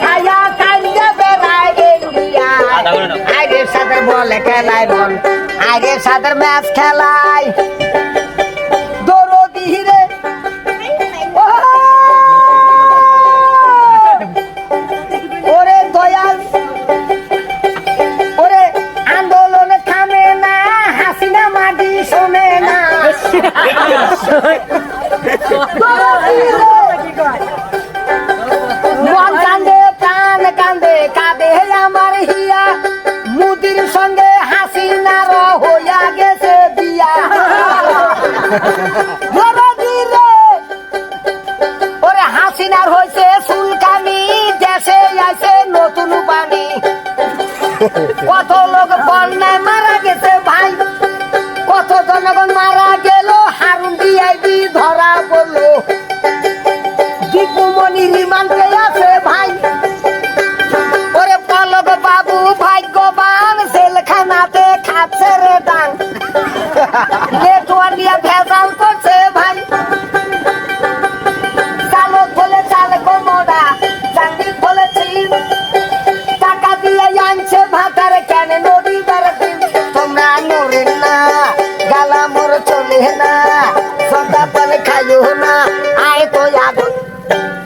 খাইয়া কালিয়া বেড়ায় ইন্ডিয়া আইরের সাথে বলে খেলায় বল আইরের সাথে ম্যাচ খেলায় শোনে না। হাসিনার হয়েছে সুলকানি দেশে নতুন পানি কত লোক বন্যায় মারা গেছে ভাই, কত জনগণ মারা গেল, হারুন দিয়াইবি ধরা পড়ল। দীপুমণি রিমান্ডে আছে ভাই। ওরে পলক বাবু ভাগ্যবান, জেলখানাতে খাচ্ছে রে ডাং নেটওয়ার নিয়ে ভেজাল করছে ভাই। চালক বলে চালক মোড়া চাকরি বলেছি। টাকা দিয়ে আনছে ভাতার, কেন নদী দিন? তোমরা নড়েন না গালা মোর চলে না, সদা পান খাইও না